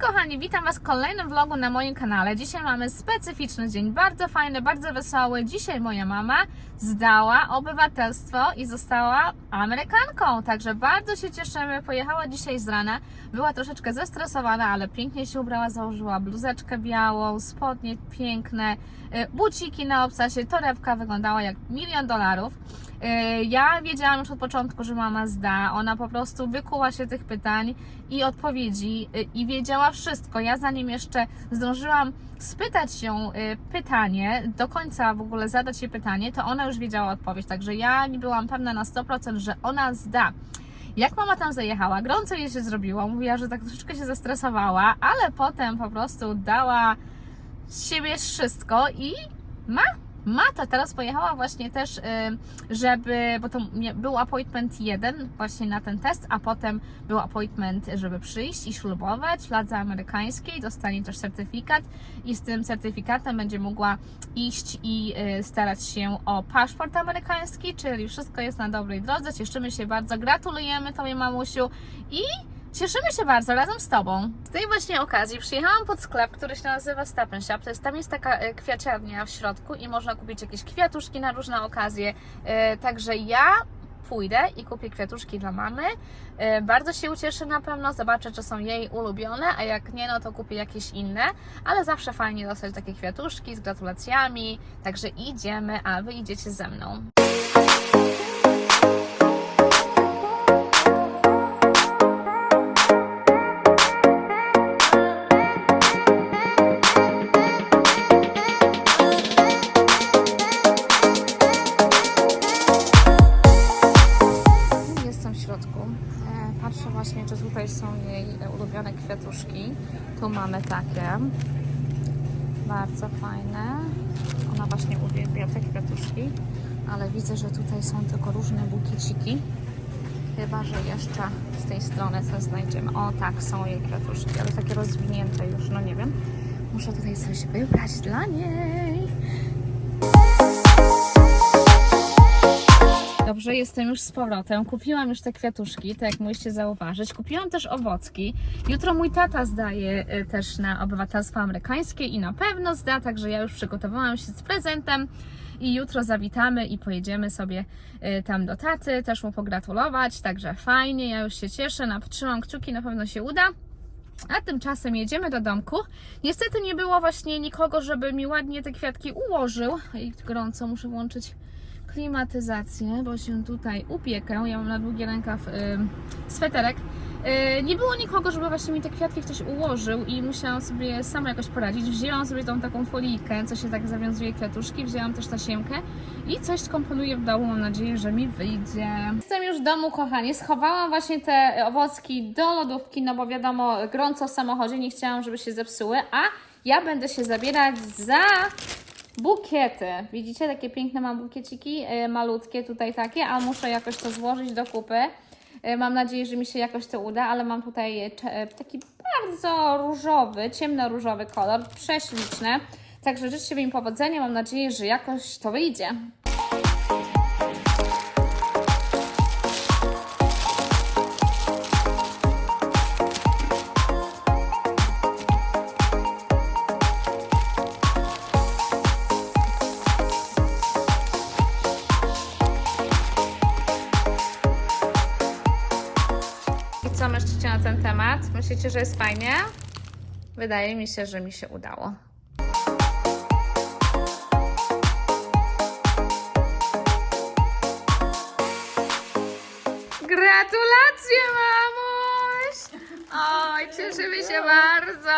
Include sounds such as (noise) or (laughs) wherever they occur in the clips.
Hej kochani, witam Was w kolejnym vlogu na moim kanale. Dzisiaj mamy specyficzny dzień, bardzo fajny, bardzo wesoły. Dzisiaj moja mama zdała obywatelstwo i została Amerykanką, także bardzo się cieszymy. Pojechała dzisiaj z rana, była troszeczkę zestresowana, ale pięknie się ubrała, założyła bluzeczkę białą, spodnie piękne, y, buciki na obcasie, torebka wyglądała jak milion dolarów. Y, Ja wiedziałam już od początku, że mama zda. Ona po prostu wykuła się tych pytań i odpowiedzi y, i wiedziała wszystko. Ja zanim jeszcze zdążyłam spytać ją y, pytanie, do końca w ogóle zadać jej pytanie, to ona już wiedziała odpowiedź. Także ja nie byłam pewna na 100%, że ona zda. Jak mama tam zajechała, gorąco jej się zrobiło, mówiła, że tak troszeczkę się zestresowała, ale potem po prostu dała z siebie wszystko i ma Mata teraz pojechała właśnie też, y, żeby, bo to był appointment jeden właśnie na ten test, a potem był appointment, żeby przyjść i ślubować w fladze amerykańskiej, dostanie też certyfikat i z tym certyfikatem będzie mogła iść i y, starać się o paszport amerykański, czyli wszystko jest na dobrej drodze. Cieszymy się bardzo, gratulujemy Tobie mamusiu i Cieszymy się bardzo razem z Tobą. Z tej właśnie okazji przyjechałam pod sklep, który się nazywa Stop Shop. To jest, tam jest taka e, kwiaciarnia w środku i można kupić jakieś kwiatuszki na różne okazje. E, Także ja pójdę i kupię kwiatuszki dla mamy. E, Bardzo się ucieszę na pewno, zobaczę, czy są jej ulubione, a jak nie, no to kupię jakieś inne. Ale zawsze fajnie dostać takie kwiatuszki z gratulacjami. Także idziemy, a Wy idziecie ze mną. Że tutaj są tylko różne bukieciki. Chyba, że jeszcze z tej strony coś znajdziemy. O, tak, są jej kwiatuszki, ale takie rozwinięte już, no nie wiem. Muszę tutaj coś wybrać dla niej. Dobrze, jestem już z powrotem. Kupiłam już te kwiatuszki, tak jak mogliście zauważyć. Kupiłam też owocki. Jutro mój tata zdaje y, też na obywatelstwo amerykańskie i na pewno zda, także ja już przygotowałam się z prezentem i jutro zawitamy i pojedziemy sobie y, tam do taty, też mu pogratulować, także fajnie, ja już się cieszę, na- trzymam kciuki, na pewno się uda. A tymczasem jedziemy do domku. Niestety nie było właśnie nikogo, żeby mi ładnie te kwiatki ułożył. I gorąco muszę włączyć klimatyzację, bo się tutaj upiekę. Ja mam na długi rękaw y, sweterek. Y, nie było nikogo, żeby właśnie mi te kwiatki ktoś ułożył i musiałam sobie sama jakoś poradzić. Wzięłam sobie tą taką folijkę, co się tak zawiązuje kwiatuszki, wzięłam też tasiemkę i coś skomponuję w domu. Mam nadzieję, że mi wyjdzie. Jestem już w domu, kochani. Schowałam właśnie te owocki do lodówki, no bo wiadomo, gorąco w samochodzie, nie chciałam, żeby się zepsuły, a ja będę się zabierać za bukiety. Widzicie, takie piękne mam bukieciki, e, malutkie tutaj takie, a muszę jakoś to złożyć do kupy. E, Mam nadzieję, że mi się jakoś to uda, ale mam tutaj e, taki bardzo różowy, ciemno-różowy kolor, prześliczne. Także życzę mi powodzenia, mam nadzieję, że jakoś to wyjdzie. Myślicie na ten temat? Myślicie, że jest fajnie? Wydaje mi się, że mi się udało. Gratulacje, mamuś! Oj, cieszymy się bardzo!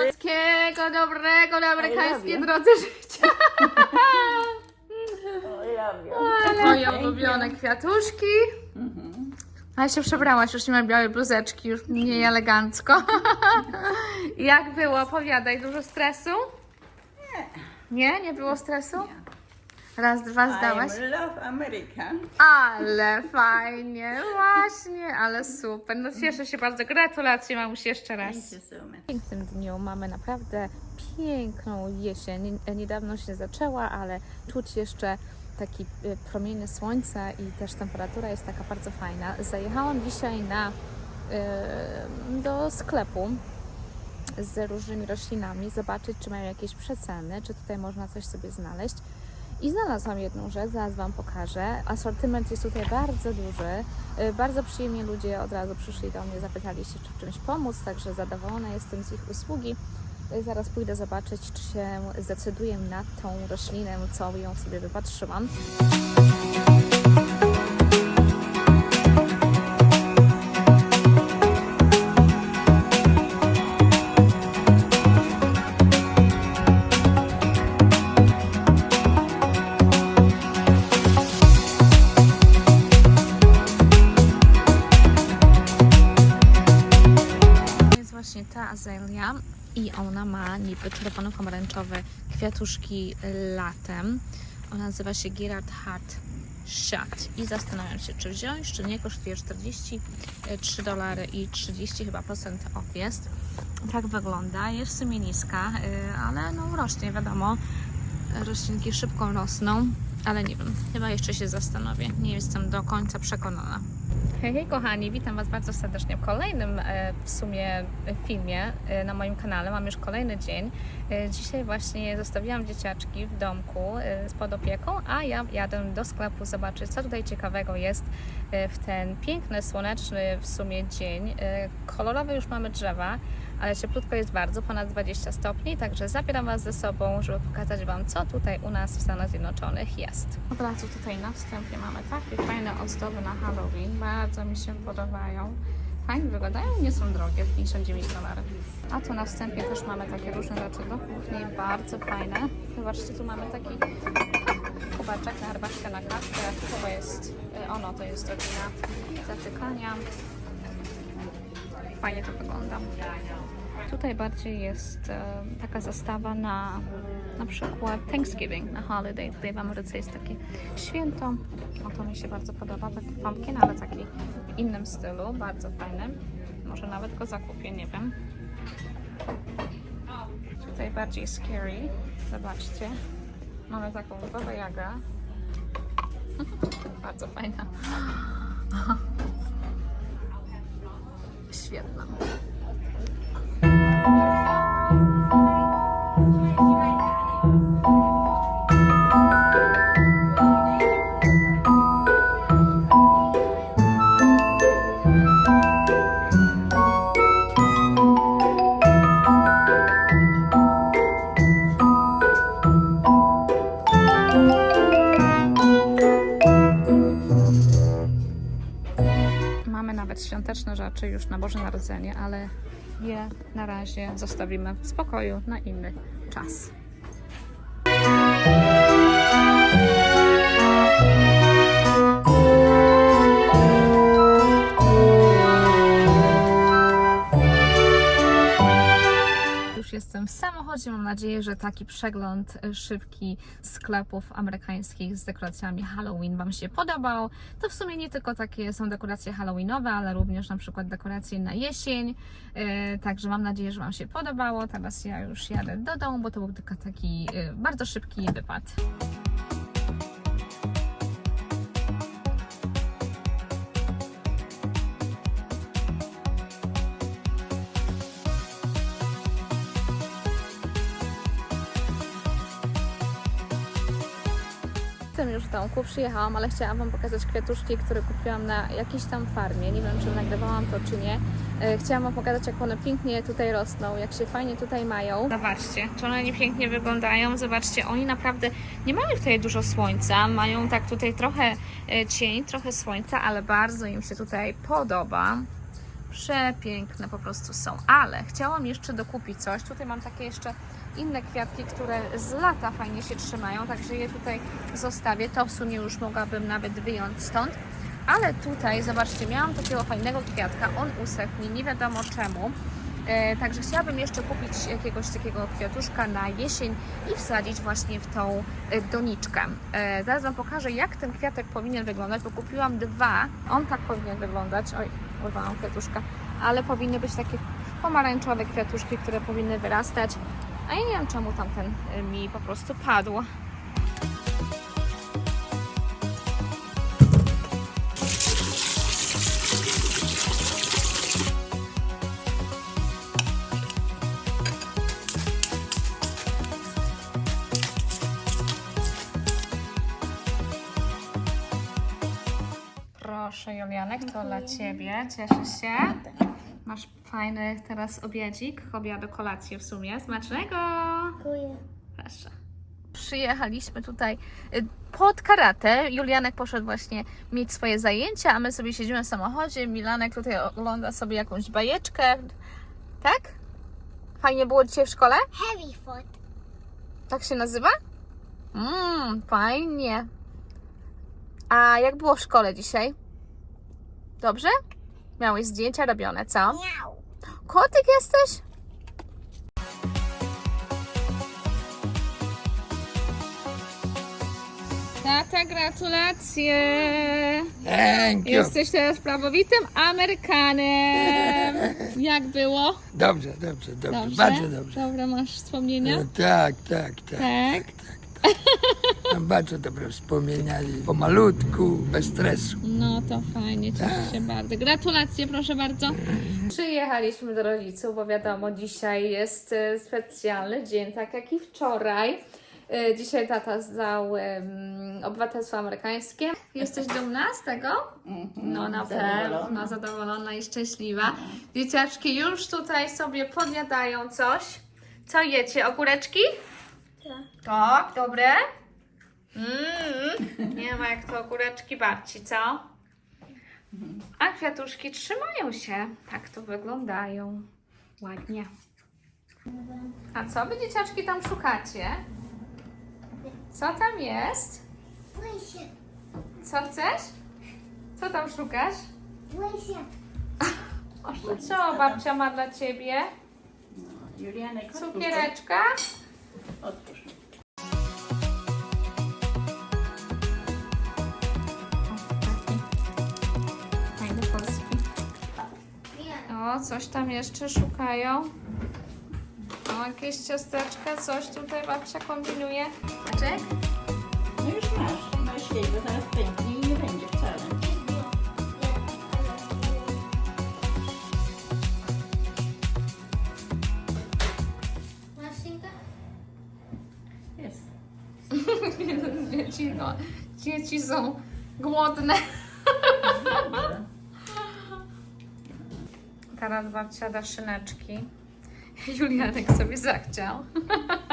Wszystkiego dobrego na amerykańskiej drodze życia! (laughs) Moje ulubione kwiatuszki. A się przebrałaś, już nie ma białej bluzeczki, już mniej elegancko. (laughs) Jak było? Opowiadaj, dużo stresu? Nie, nie było stresu? Raz, dwa zdałaś? I love America. Ale fajnie, właśnie, ale super. No cieszę się bardzo. Gratulacje mamusi jeszcze raz. Thank you so much. W pięknym dniu mamy naprawdę piękną jesień. Niedawno się zaczęła, ale czuć jeszcze taki y, promienie słońca i też temperatura jest taka bardzo fajna. Zajechałam dzisiaj na, y, do sklepu z różnymi roślinami, zobaczyć, czy mają jakieś przeceny, czy tutaj można coś sobie znaleźć. I znalazłam jedną rzecz, zaraz Wam pokażę. Asortyment jest tutaj bardzo duży. Y, Bardzo przyjemnie ludzie od razu przyszli do mnie, zapytali się, czy w czymś pomóc, także zadowolona jestem z ich usługi. Y, Zaraz pójdę zobaczyć, czy się zdecyduję na tą roślinę, co ją sobie wypatrzyłam. Niby czerwono-pomarańczowe kwiatuszki latem. Ona nazywa się Girard Hart Shut i zastanawiam się, czy wziąć, czy nie. Kosztuje 43 dolary i 30 chyba procent off jest. Tak wygląda. Jest w sumie niska, y, ale no rośnie, wiadomo. Roślinki szybko rosną, ale nie wiem, chyba jeszcze się zastanowię. Nie jestem do końca przekonana. Hej, hej kochani, witam Was bardzo serdecznie w kolejnym e, w sumie e, filmie e, na moim kanale. Mam już kolejny dzień. Dzisiaj właśnie zostawiłam dzieciaczki w domku z pod opieką, a ja jadę do sklepu zobaczyć, co tutaj ciekawego jest w ten piękny, słoneczny w sumie dzień. Kolorowe już mamy drzewa, ale cieplutko jest bardzo, ponad 20 stopni, także zabieram Was ze sobą, żeby pokazać Wam, co tutaj u nas w Stanach Zjednoczonych jest. Od razu tutaj na wstępie mamy takie fajne ozdoby na Halloween, bardzo mi się podobają. Fajnie wyglądają, nie są drogie, 59 dolarów. A tu na wstępie też mamy takie różne rzeczy do kuchni, bardzo fajne. Zobaczcie, tu mamy taki kubeczek na herbatkę na kawkę, to jest, y, ono to jest do dnia zatykania. Fajnie to wygląda. Tutaj bardziej jest e, taka zastawa na na przykład Thanksgiving, na holiday. Tutaj w Ameryce jest takie święto. O, to mi się bardzo podoba, taki pumpkin, ale taki w innym stylu, bardzo fajny. Może nawet go zakupię, nie wiem. Tutaj bardziej scary. Zobaczcie. Mamy taką babę jagę. (laughs) bardzo fajna. (laughs) Świetna. Mamy nawet świąteczne rzeczy już na Boże Narodzenie, ale je na razie zostawimy w spokoju na inny czas. Że taki przegląd y, szybki sklepów amerykańskich z dekoracjami Halloween Wam się podobał. To w sumie nie tylko takie są dekoracje Halloweenowe, ale również na przykład dekoracje na jesień. Y, Także mam nadzieję, że Wam się podobało. Teraz ja już jadę do domu, bo to był tylko taki y, bardzo szybki wypad. Domku, przyjechałam, ale chciałam Wam pokazać kwiatuszki, które kupiłam na jakiejś tam farmie. Nie wiem, czy nagrywałam to, czy nie. E, Chciałam Wam pokazać, jak one pięknie tutaj rosną, jak się fajnie tutaj mają. Zobaczcie, czy one nie pięknie wyglądają. Zobaczcie, oni naprawdę nie mają tutaj dużo słońca. Mają tak tutaj trochę e, cień, trochę słońca, ale bardzo im się tutaj podoba. Przepiękne po prostu są, ale chciałam jeszcze dokupić coś. Tutaj mam takie jeszcze inne kwiatki, które z lata fajnie się trzymają, także je tutaj zostawię. To w sumie już mogłabym nawet wyjąć stąd. Ale tutaj, zobaczcie, miałam takiego fajnego kwiatka, on usechł mi, nie wiadomo czemu. E, także chciałabym jeszcze kupić jakiegoś takiego kwiatuszka na jesień i wsadzić właśnie w tą e, doniczkę. E, zaraz Wam pokażę, jak ten kwiatek powinien wyglądać, bo kupiłam dwa. On tak powinien wyglądać. Oj, urwałam kwiatuszka. Ale powinny być takie pomarańczowe kwiatuszki, które powinny wyrastać. A ja nie wiem czemu tamten y, mi po prostu padł. Proszę Julianek, to dla Ciebie. Cieszę się. Tak. Fajny teraz obiadzik, obiad do kolacji w sumie. Smacznego! Dziękuję. Proszę. Przyjechaliśmy tutaj y, pod karate. Julianek poszedł właśnie mieć swoje zajęcia, a my sobie siedzimy w samochodzie. Milanek tutaj ogląda sobie jakąś bajeczkę. Tak? Fajnie było dzisiaj w szkole? Heavy foot. Tak się nazywa? Mmm, fajnie. A jak było w szkole dzisiaj? Dobrze? Miałeś zdjęcia robione, co? Miau. Kotyk jesteś? Tata, gratulacje! Thank you. Jesteś teraz prawowitym Amerykanem. (laughs) Jak było? Dobrze, dobrze, dobrze, Dobrze? bardzo dobrze. Dobre masz wspomnienia? No, tak, tak, tak. Tak. Mam bardzo dobre wspomnienia i pomalutku, bez stresu. No to fajnie, cieszę się bardzo. Gratulacje, proszę bardzo. Przyjechaliśmy do rodziców, bo wiadomo, dzisiaj jest e, specjalny dzień, tak jak i wczoraj. E, Dzisiaj tata zdał em, obywatelstwo amerykańskie. Jesteś dumna z tego? No na pewno, zadowolona i szczęśliwa. Dzieciaczki już tutaj sobie podjadają coś. Co jecie? Ogóreczki? Tak, dobre. Mm, nie ma jak to ogóreczki babci, co? A kwiatuszki trzymają się. Tak to wyglądają. Ładnie. A co wy dzieciaczki tam szukacie? Co tam jest? Boję. Co chcesz? Co tam szukasz? Boję. O, co babcia ma dla ciebie? Julianek, to. Cukiereczka? Otwórz. O, coś tam jeszcze szukają. O, jakieś ciasteczka, coś tutaj babcia kombinuje. Maciek? No już masz. Masz jej, bo zaraz pęknie i nie będzie wcale. Jest. (laughs) Dzieci, no, dzieci są głodne. Teraz babcia da szyneczki. (laughs) Julianek sobie zachciał.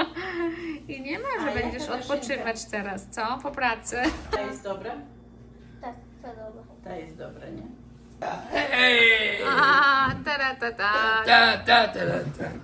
(laughs) I nie ma, że A będziesz odpoczywać teraz, co? Po pracy. Ta jest dobra? Tak, to dobra. Ta jest dobra, nie? Hej! A, tera, ta, ta. Ta, ta.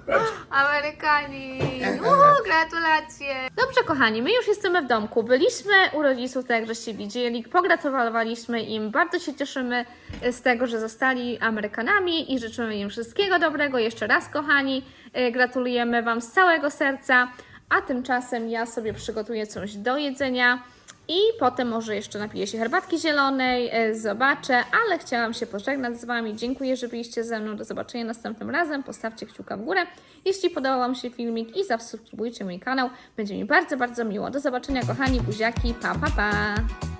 Patrz. Amerykanin! Uhu, gratulacje! Dobrze, kochani, my już jesteśmy w domku. Byliśmy u rodziców, tak jak żeście widzieli. Pogratulowaliśmy im. Bardzo się cieszymy z tego, że zostali Amerykanami i życzymy im wszystkiego dobrego. Jeszcze raz, kochani, e, gratulujemy Wam z całego serca. A tymczasem ja sobie przygotuję coś do jedzenia. I potem może jeszcze napiję się herbatki zielonej, e, zobaczę, ale chciałam się pożegnać z Wami. Dziękuję, że byliście ze mną. Do zobaczenia następnym razem. Postawcie kciuka w górę, jeśli podobał Wam się filmik i zasubskrybujcie mój kanał. Będzie mi bardzo, bardzo miło. Do zobaczenia, kochani buziaki. Pa, pa, pa!